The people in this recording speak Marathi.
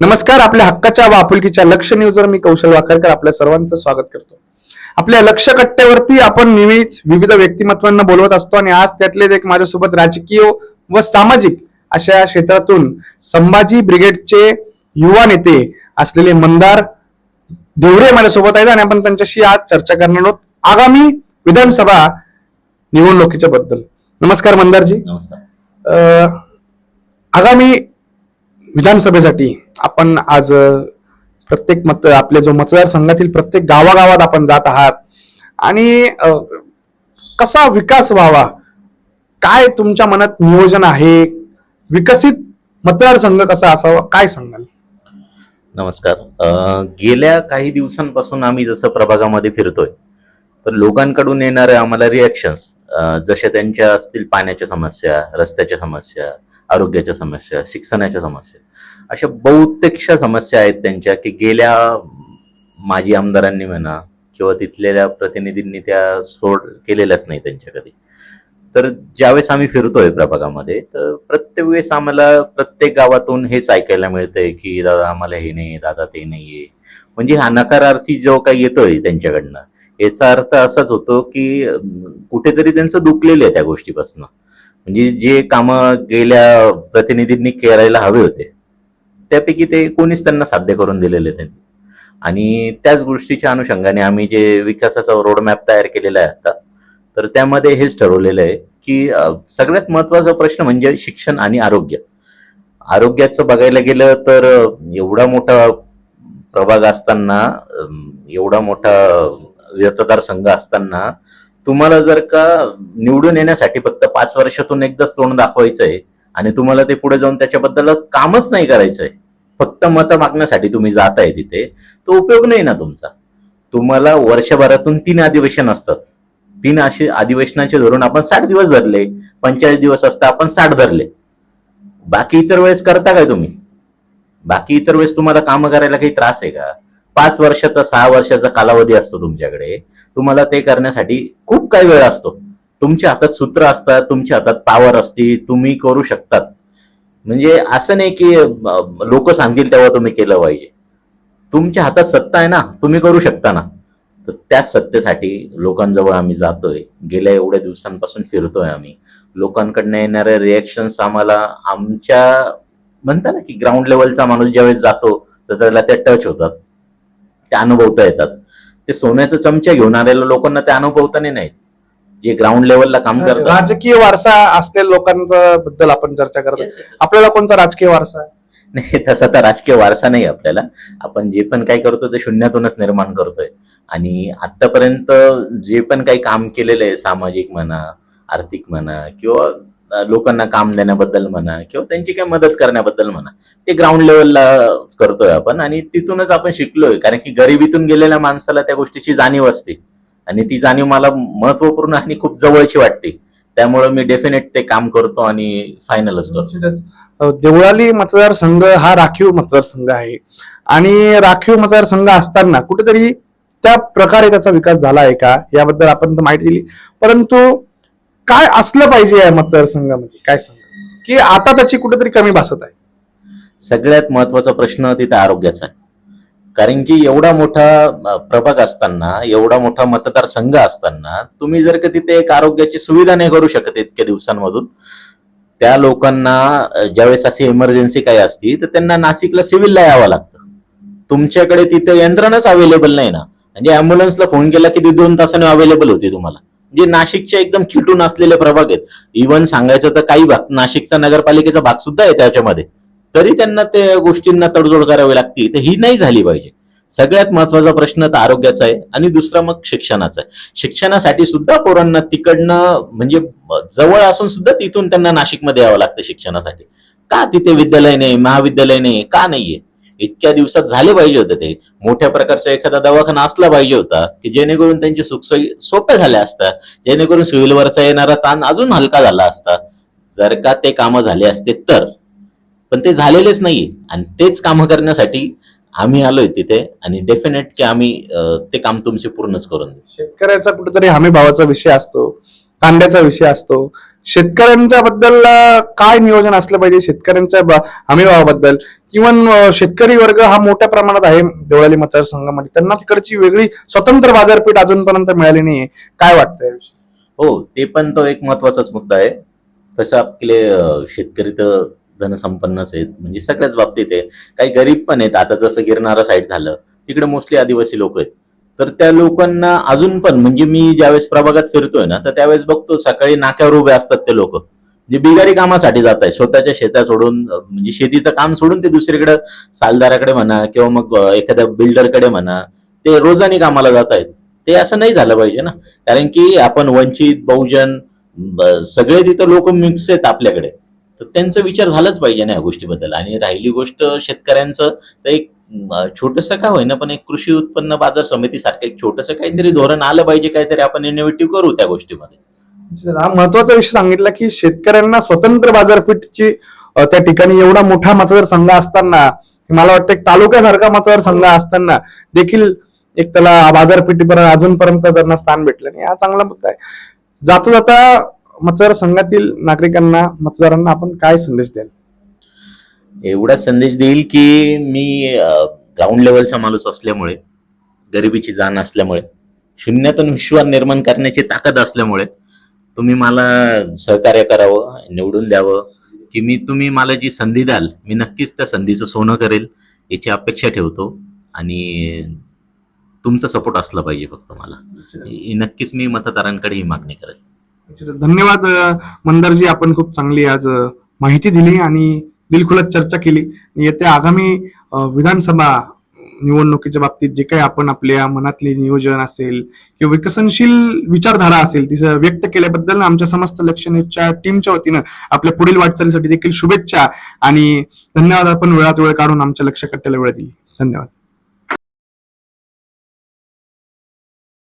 नमस्कार आपल्या हक्काच्या व आपुलकीच्या लक्ष न्यूजवर मी कौशल वाकरकर आपल्या सर्वांचं स्वागत करतो. आपल्या लक्ष कट्ट्यावरती आपण नेहमीच विविध व्यक्तिमत्वांना बोलवत असतो आणि आज त्यातलेच एक माझ्यासोबत राजकीय व सामाजिक अशा क्षेत्रातून संभाजी ब्रिगेडचे युवा नेते असलेले मंदार देवरे माझ्यासोबत आहेत आणि आपण त्यांच्याशी आज चर्चा करणार आहोत आगामी विधानसभा निवडणुकीच्या बद्दल. नमस्कार मंदारजी. नमस्कार. अ, आगामी विधानसभेसाठी आपण आज प्रत्येक मत आपले जो मतदारसंघातील प्रत्येक गावागावात आपण जात आहात. आणि कसा विकास व्हावा? काय तुमच्या मनात नियोजन आहे? विकसित मतदारसंघ कसा असावा? काय सांगाल? नमस्कार. गेल्या काही दिवसांपासून आम्ही जसं प्रभागामध्ये फिरतोय तर लोकांकडून येणारे आम्हाला रिॲक्शन्स जशा त्यांच्या असतील पाण्याच्या समस्या रस्त्याच्या समस्या आरोग्याच्या समस्या शिक्षणाच्या समस्या अशा बहुतेकशा समस्या आहेत त्यांच्या की गेल्या माजी आमदारांनी म्हणा किंवा तिथलेल्या प्रतिनिधींनी त्या सोड केलेल्याच नाही त्यांच्या कधी. तर ज्यावेळेस आम्ही फिरतोय प्रभागामध्ये तर प्रत्येक वेळेस आम्हाला प्रत्येक गावातून हेच ऐकायला मिळतंय की दादा आम्हाला हे नाही दादा ते नाहीये. म्हणजे हा नकारार्थी जो काही येतोय त्यांच्याकडनं याचा अर्थ असाच होतो की कुठेतरी त्यांचं दुखलेलं आहे त्या गोष्टीपासून. म्हणजे जे कामं गेल्या प्रतिनिधींनी करायला हवे होते त्यापैकी ते कोणीच त्यांना साध्य करून दिलेले नाही आणि त्याच गोष्टीच्या अनुषंगाने आम्ही जे विकासाचा रोडमॅप तयार केलेला आहे आता तर त्यामध्ये हेच ठरवलेलं आहे की सगळ्यात महत्त्वाचा प्रश्न म्हणजे शिक्षण आणि आरोग्य. आरोग्याचं बघायला गेलं तर एवढा मोठा प्रभाग असताना एवढा मोठा मतदारसंघ असताना तुम्हाला जर का निवडून येण्यासाठी फक्त पाच वर्षातून एकदाच तोंड दाखवायचं आहे आणि तुम्हाला ते पुढे जाऊन त्याच्याबद्दल कामच नाही करायचंय फक्त मतं मागण्यासाठी तुम्ही जात आहे तिथे तो उपयोग नाही ना तुमचा. तुम्हाला वर्षभरातून तीन अधिवेशन असतात तीन असे अधिवेशनाचे धरून आपण साठ दिवस धरले पंचेचाळीस दिवस असता आपण साठ धरले. बाकी इतर वेळेस करता काय तुम्ही? बाकी इतर वेळेस तुम्हाला कामं करायला काही त्रास आहे का? पाच वर्षाचा सहा वर्षाचा कालावधी असतो तुमच्याकडे. तुम्हाला ते करण्यासाठी खूप काही वेळ असतो. तुमच्या हातात सूत्र असतात तुमच्या हातात पावर असते तुम्ही करू शकतात. म्हणजे असं नाही की लोक सांगतील तेव्हा तुम्ही केलं पाहिजे. तुमच्या हातात सत्ता आहे ना तुम्ही करू शकता ना. तर त्याच सत्तेसाठी लोकांजवळ आम्ही जातोय. गेल्या एवढ्या दिवसांपासून फिरतोय आम्ही. लोकांकडनं येणारे रिॲक्शन्स आम्हाला आमच्या म्हणता ना की ग्राउंड लेवलचा माणूस ज्यावेळेस जातो तर त्याला त्या टच होतात. ते अनुभवता येतात. ते सोन्याचं चमचे घेऊन आलेल्या लोकांना ते अनुभवता नाहीत. जे ग्राउंड लेवलला काम करतात. राजकीय वारसा असलेल्या लोकांचा बद्दल आपण चर्चा करतो आपल्याला कोणता राजकीय वारसा आहे? नाही तसा तर राजकीय वारसा नाही आपल्याला. आपण जे पण काय करतो ते शून्यातूनच निर्माण करतोय. आणि आतापर्यंत जे पण काही काम केलेलं आहे सामाजिक म्हणा आर्थिक म्हणा किंवा अं, लोकांना काम देण्याबद्दल म्हणा किंवा त्यांची काय मदत करण्याबद्दल म्हणा ते ग्राउंड लेवलला करतोय आपण. आणि तिथूनच आपण शिकलोय. कारण की गरिबीतून गेलेल्या माणसाला त्या गोष्टीची जाणीव असते. आणि ती जाणीव मला महत्त्वपूर्ण आणि खूप जवळची वाटते. त्यामुळे मी डेफिनेट ते काम करतो आणि फायनलच करतो. देवळाली मतदारसंघ हा राखीव मतदारसंघ आहे. आणि राखीव मतदारसंघ असताना कुठेतरी त्या प्रकारे त्याचा विकास झाला आहे का? याबद्दल आपण तर माहिती दिली. परंतु काय असलं पाहिजे या मतदारसंघामध्ये? काय सांगा? की आता त्याची कुठेतरी कमी भासत आहे? सगळ्यात महत्त्वाचा प्रश्न तिथे आरोग्याचा आहे. कारण की एवढा मोठा प्रभाग असताना एवढा मोठा मतदारसंघ असताना तुम्ही जर का तिथे एक आरोग्याची सुविधा नाही करू शकत इतक्या दिवसांमधून त्या लोकांना ज्यावेळेस अशी इमर्जन्सी काही असती तर त्यांना नाशिकला सिव्हिलला यावं लागतं. तुमच्याकडे तिथे यंत्रणच अवेलेबल नाही ना. म्हणजे अँब्युलन्सला फोन केला की ती दोन तासाने अवेलेबल होती तुम्हाला. म्हणजे नाशिकच्या एकदम खिटून असलेले प्रभाग आहेत. इव्हन सांगायचं तर काही भाग नाशिकचा नगरपालिकेचा भाग सुद्धा आहे त्याच्यामध्ये. तरी त्यांना त्या गोष्टींना तडजोड करावी लागती. तर ही नाही झाली पाहिजे. सगळ्यात महत्त्वाचा प्रश्न तर आरोग्याचा आहे आणि दुसरा मग शिक्षणाचा आहे. शिक्षणासाठी सुद्धा पोरांना तिकडनं म्हणजे जवळ असून सुद्धा तिथून त्यांना नाशिकमध्ये यावं लागतं शिक्षणासाठी. का तिथे विद्यालय नाही महाविद्यालय नाही का नाहीये? इतक्या दिवसात झाले पाहिजे होते ते. मोठ्या प्रकारचा एखादा दवाखाना असला पाहिजे होता की जेणेकरून त्यांची सुखसोयी सोप्या झाल्या असतात जेणेकरून सिव्हिलवरचा येणारा ताण अजून हलका झाला असता. जर का ते कामं झाले असते तर. पण ते झालेलेच नाहीये. आणि तेच कामं करण्यासाठी आम्ही आलोय तिथे आणि डेफिनेट की आम्ही ते काम तुमचे पूर्णच करून देऊ. शेतकऱ्याचा कुठेतरी हमी भावाचा विषय असतो कांद्याचा विषय असतो. शेतकऱ्यांच्या बद्दल काय नियोजन असलं पाहिजे? शेतकऱ्यांच्या ब- हमीभावाबद्दल किंवा शेतकरी वर्ग हा मोठ्या प्रमाणात आहे देवळाली मतदारसंघामध्ये त्यांना तिकडची वेगळी स्वतंत्र बाजारपेठ अजूनपर्यंत मिळाली नाहीये. काय वाटतं याविषयी? हो ते पण तो एक महत्वाचाच मुद्दा आहे. तसं आपले शेतकरी तर धनसंपन्नच आहेत. म्हणजे सगळ्याच बाबतीत आहे. काही गरीब पण आहेत. आता जसं गिरणारा साईड झालं तिकडे मोस्टली आदिवासी लोक आहेत. तर त्या लोकांना अजून पण म्हणजे मी ज्यावेळेस प्रभागात फिरतोय ना तर त्यावेळेस बघतो सकाळी नाक्यावर उभे असतात ते लोक. जे बिगारी कामासाठी जात आहेत स्वतःच्या शेतात सोडून म्हणजे शेतीचं काम सोडून ते दुसरीकडे सालदाराकडे म्हणा किंवा मग एखाद्या बिल्डरकडे म्हणा ते रोजानी कामाला जात आहेत ते असं नाही झालं पाहिजे ना. कारण की आपण वंचित बहुजन सगळे तिथं लोक मिक्स आहेत आपल्याकडे. तर त्यांचा विचार झालाच पाहिजे ना या गोष्टीबद्दल. आणि राहिली गोष्ट शेतकऱ्यांचं तर एक छोटस का होईना पण एक कृषी उत्पन्न बाजार समिती सारखं एक छोटस काहीतरी धोरण आलं पाहिजे काहीतरी आपण इनोव्हेटिव्ह करू त्या गोष्टीमध्ये. म्हणजे हा महत्त्वाचा विषय सांगितला की शेतकऱ्यांना स्वतंत्र बाजारपेठची त्या ठिकाणी एवढा मोठा मतदारसंघ असताना मला वाटतं एक तालुक्यासारखा मतदारसंघ असताना देखील एक त्याला बाजारपेठीपर्यंत अजूनपर्यंत त्यांना स्थान भेटलं नाही. हा चांगला मुद्दा आहे. जाता जाता मतदारसंघातील नागरिकांना मतदारांना आपण काय संदेश द्याल? एवढा संदेश देईल की मी ग्राउंड लेवलचा माणूस असल्यामुळे गरिबीची जाण असल्यामुळे शून्यातून विश्वास निर्माण करण्याची ताकद असल्यामुळे तुम्ही मला सहकार्य करावं निवडून द्यावं की मी तुम्ही मला जी संधी द्याल मी नक्कीच त्या संधीचं सोनं करेल याची अपेक्षा ठेवतो आणि तुमचा सपोर्ट असला पाहिजे फक्त मला. नक्कीच मी मतदारांकडे ही मागणी करेल. धन्यवाद मंदारजी आपण खूप चांगली आज माहिती दिली आणि दिलखुलास चर्चा केली. येत्या आगामी विधानसभा निवडणुकीच्या बाबतीत जे काही आपण आपल्या मनातले नियोजन असेल किंवा विकसनशील विचारधारा असेल ती व्यक्त केल्याबद्दल आमच्या समस्त लक्ष टीमच्या वतीनं आपल्या पुढील वाटचालीसाठी देखील शुभेच्छा आणि धन्यवाद आपण वेळात वेळ काढून आमच्या लक्ष कट्ट्याला वेळ दिली. धन्यवाद.